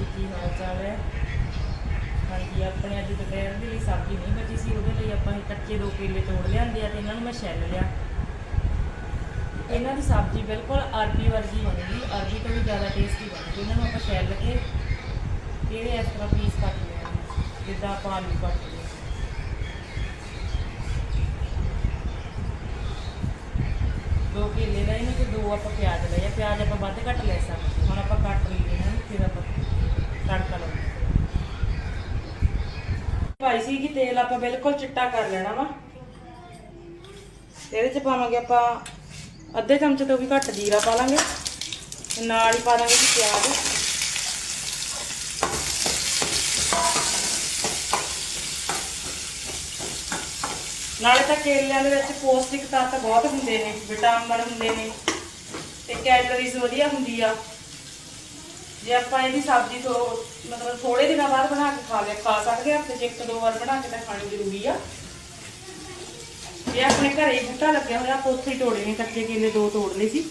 ਜੀ ਕੀ ਹਾਲ ਚਾਲ ਹੈ? ਹਾਂਜੀ, ਆਪਣੇ ਅੱਜ ਦੁਪਹਿਰ ਦੇ ਲਈ ਸਬਜ਼ੀ ਨਹੀਂ ਬਚੀ ਸੀ, ਉਹਦੇ ਲਈ ਆਪਾਂ ਇਹ ਕੱਚੇ ਦੋ ਕੇਲੇ ਤੋੜ ਲਿਆਂਦੇ ਆ ਤੇ ਇਹਨਾਂ ਨੂੰ ਮੈਂ ਛਿੱਲ ਲਿਆ। ਇਹਨਾਂ ਦੀ ਸਬਜ਼ੀ ਬਿਲਕੁਲ ਅਰਬੀ ਵਰਗੀ ਬਣੂਗੀ ਅਰਬੀ ਤੋਂ ਵੀ ਜ਼ਿਆਦਾ ਟੇਸਟੀ ਬਣੂਗੀ ਇਹਨਾਂ ਨੂੰ ਆਪਾਂ ਛਿੱਲ ਕੇ ਇਹਦੇ ਇਸ ਤਰ੍ਹਾਂ ਪੀਸ ਕੱਟ ਲਿਆ ਜਿੱਦਾਂ ਆਪਾਂ ਆਲੂ ਕੱਟ ਹਾਂ। ਦੋ ਕੇਲੇ ਦਾ ਇਹਨਾਂ ਤੇ ਦੋ ਆਪਾਂ ਪਿਆਜ਼ ਲਏ ਆ। ਪਿਆਜ਼ ਆਪਾਂ ਵੱਧ ਘੱਟ ਲੈ ਸਕਦੇ ਹੁਣ ਆਪਾਂ ਕੱਟ ਲਈਏ ਇਹਨਾਂ ਨੂੰ, ਫਿਰ ਆਪਾਂ ਤੜਕਾ ਲਾਉਂਦੇ ਭਾਈ ਸੀ ਕਿ ਤੇਲ ਆਪਾਂ ਬਿਲਕੁਲ ਚਿੱਟਾ ਕਰ ਲੈਣਾ ਵਾ। ਇਹਦੇ ਚ ਪਾਵਾਂਗੇ ਆਪਾਂ ਅੱਧੇ ਚਮਚੇ ਤੋਂ ਵੀ ਘੱਟ ਜੀਰਾ ਪਾ ਲਾਂਗੇ ਤੇ ਨਾਲ ਹੀ ਪਾ ਦਾਂਗੇ ਪਿਆਜ਼। ਨਾਲੇ ਤਾਂ ਕੇਲਿਆਂ ਦੇ ਵਿੱਚ ਪੌਸ਼ਟਿਕ ਤੱਤ ਬਹੁਤ ਹੁੰਦੇ ਨੇ, ਵਿਟਾਮਿਨ ਹੁੰਦੇ ਨੇ ਤੇ ਕੈਲਰੀਜ਼ ਵਧੀਆ ਹੁੰਦੀ ਆ। ਜੇ ਆਪਾਂ ਇਹਦੀ ਸਬਜ਼ੀ ਤੋਂ ਮਤਲਬ ਥੋੜੇ ਦਿਨਾਂ ਬਾਅਦ ਬਣਾ ਕੇ ਖਾ ਲਿਆ, ਖਾ ਸਕਦੇ ਆ ਹਫ਼ਤੇ 'ਚ ਇੱਕ ਦੋ ਵਾਰ ਬਣਾ ਕੇ ਤਾਂ ਖਾਣੀ ਜ਼ਰੂਰੀ ਆ। ਜੇ ਆਪਣੇ ਘਰੇ ਹੀ ਬੂਟਾ ਲੱਗਿਆ ਹੋਇਆ, ਆਪਾਂ ਉੱਥੇ ਹੀ ਤੋੜੇ ਨੇ ਕੱਚੇ ਕੇਲੇ ਦੋ ਤੋੜ ਲਏ ਸੀ।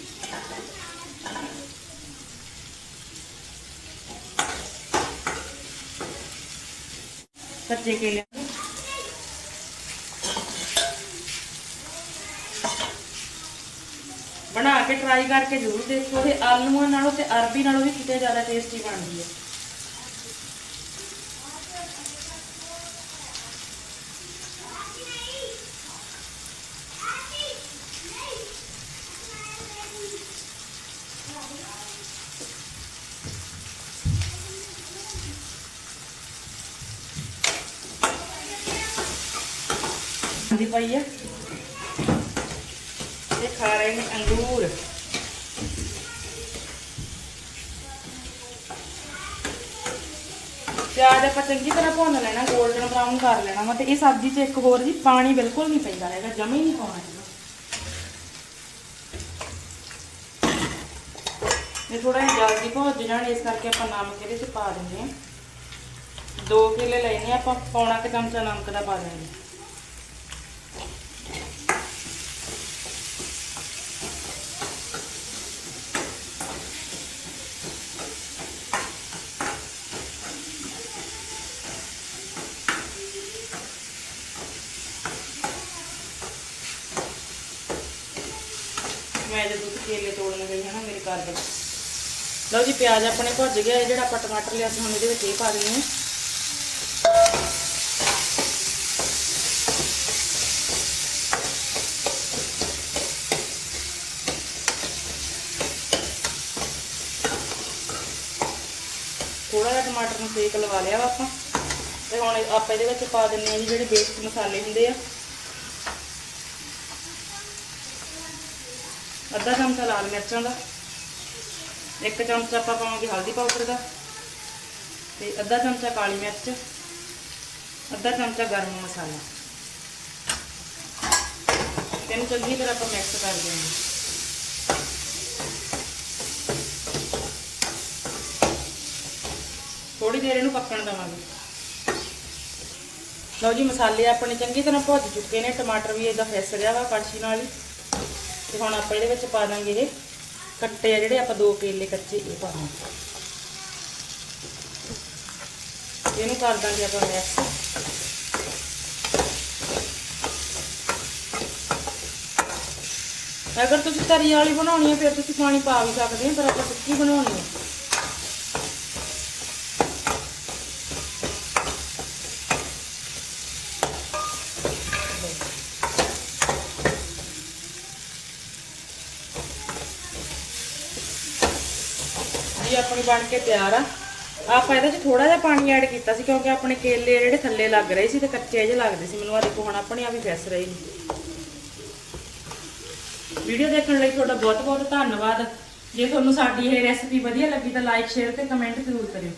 ਕੱਚੇ ਕੇਲੇ ਬਣਾ ਕੇ ਟਰਾਈ ਕਰਕੇ ਜ਼ਰੂਰ ਦੇਖੋ, ਇਹ ਆਲੂਆਂ ਨਾਲੋਂ ਤੇ ਅਰਬੀ ਨਾਲੋਂ ਵੀ ਕਿਤੇ ਜ਼ਿਆਦਾ ਟੇਸਟੀ ਬਣਦੀ ਹੈ। ਦੀ ਪਈ ਹੈ। ਇਹ ਖਾ ਰਹੇ ਨੇ ਅੰਗੂਰ। ਪਿਆਜ਼ ਆਪਾਂ ਚੰਗੀ ਤਰ੍ਹਾਂ ਭੁੰਨ ਲੈਣਾ 골ਡਨ ਬਰਾਊਨ ਕਰ ਲੈਣਾ ਵਾ ਤੇ ਇਹ ਸਬਜ਼ੀ 'ਚ ਇੱਕ ਹੋਰ ਜੀ ਪਾਣੀ ਬਿਲਕੁਲ ਨਹੀਂ ਪੈਂਦਾ ਹੈਗਾ, ਜਮੇ ਹੀ ਨਹੀਂ ਪਾਉਣਾ ਹੈਗਾ। ਇਹ ਥੋੜਾ ਜਿਹਾ ਜਲਦੀ ਭੁੱਜ ਜਾਣ, ਇਸ ਕਰਕੇ ਆਪਾਂ ਨਮਕ ਇਹਦੇ 'ਚ ਪਾ ਦਿੰਦੇ ਹਾਂ। ਦੋ ਕਿੱਲੇ ਲੈਣੇ ਆਪਾਂ ਪੌਣਾ ਕੁ ਚਮਚਾ ਨਮਕ ਦਾ ਪਾ ਦਿੰਦੇ ਮੈਂ ਜਦੋਂ ਕੇਲੇ ਤੋੜਨ ਗਈ ਹਾਂ ਨਾ ਮੇਰੇ ਘਰ ਦੇ ਲਓ ਜੀ, ਪਿਆਜ਼ ਆਪਣੇ ਭੁੱਜ ਗਿਆ, ਇਹ ਜਿਹੜਾ ਆਪਾਂ ਟਮਾਟਰ ਲਿਆ ਸੀ ਹੁਣ ਇਹਦੇ ਵਿੱਚ ਇਹ ਪਾ ਦਿੰਦੇ ਹਾਂ। ਥੋੜਾ ਜਿਹਾ ਟਮਾਟਰ ਨੂੰ ਸੇਕ ਲਵਾ ਲਿਆ ਵਾ ਆਪਾਂ। ਤੇ ਹੁਣ ਆਪਾਂ ਇਹਦੇ ਵਿੱਚ ਪਾ ਦਿੰਨੇ ਆ ਜੀ ਜਿਹੜੇ ਬੇਸਿਕ ਮਸਾਲੇ ਹੁੰਦੇ ਆ। ਅੱਧਾ ਚਮਚਾ ਲਾਲ ਮਿਰਚਾਂ ਦਾ, ਇੱਕ ਚਮਚਾ ਆਪਾਂ ਪਾਵਾਂਗੇ ਹਲਦੀ ਪਾਊਡਰ ਦਾ ਤੇ ਅੱਧਾ ਚਮਚਾ ਕਾਲੀ ਮਿਰਚ, ਅੱਧਾ ਚਮਚਾ ਗਰਮ ਮਸਾਲਾ। ਇਹਨੂੰ ਚੰਗੀ ਤਰ੍ਹਾਂ ਆਪਾਂ ਮਿਕਸ ਕਰ ਦਿਆਂਗੇ ਥੋੜੀ ਦੇਰ ਇਹਨੂੰ ਪੱਕਣ ਦੇਵਾਂਗੇ। ਲਓ ਜੀ, ਮਸਾਲੇ ਆਪਣੇ ਚੰਗੀ ਤਰ੍ਹਾਂ ਭੁੱਜ ਚੁੱਕੇ ਨੇ, ਟਮਾਟਰ ਵੀ ਇਹਦਾ ਫਿਸ ਰਿਹਾ ਵਾ, ਕੜਛੀ ਨਾਲ ਹੀ। ਤੇ ਹੁਣ ਆਪਾਂ ਇਹਦੇ ਵਿੱਚ ਪਾ ਦਾਂਗੇ ਇਹ ਕੱਟੇ ਆ ਜਿਹੜੇ ਆਪਾਂ ਦੋ ਕੇਲੇ ਕੱਚੇ ਇਹ ਪਾਵਾਂਗੇ ਇਹਨੂੰ ਕਰ ਦਾਂਗੇ ਆਪਾਂ ਮਿਕਸ ਅਗਰ ਤੁਸੀਂ ਤਰੀ ਵਾਲੀ ਬਣਾਉਣੀ ਹੈ, ਫਿਰ ਤੁਸੀਂ ਪਾਣੀ ਪਾ ਵੀ ਸਕਦੇ ਹੋ, ਪਰ ਆਪਾਂ ਸੁੱਕੀ ਬਣਾਉਣੀ ਹੈ। ਆਪਣੀ ਬਣ ਕੇ ਤਿਆਰ ਆ। ਆਪਾਂ ਇਹਦੇ 'ਚ ਥੋੜਾ ਜਿਹਾ ਪਾਣੀ ਐਡ ਕੀਤਾ ਸੀ ਕਿਉਂਕਿ ਆਪਣੇ ਕੇਲੇ ਜਿਹੜੇ ਥੱਲੇ ਲੱਗ ਰਹੇ ਸੀ ਤੇ ਕੱਚੇ ਜਿਹੇ ਲੱਗਦੇ ਸੀ। ਮੈਨੂੰ ਆ ਦੇਖੋ, ਹੁਣ ਆਪਣੇ ਆਪ ਹੀ ਫਿਸ ਰਹੇ ਨੇ। ਵੀਡੀਓ ਦੇਖਣ ਲਈ ਤੁਹਾਡਾ ਬਹੁਤ ਬਹੁਤ ਧੰਨਵਾਦ। ਜੇ ਤੁਹਾਨੂੰ ਸਾਡੀ ਇਹ ਰੈਸਪੀ ਵਧੀਆ ਲੱਗੀ ਤਾਂ ਲਾਈਕ ਸ਼ੇਅਰ ਤੇ ਕਮੈਂਟ ਜ਼ਰੂਰ ਕਰਿਓ।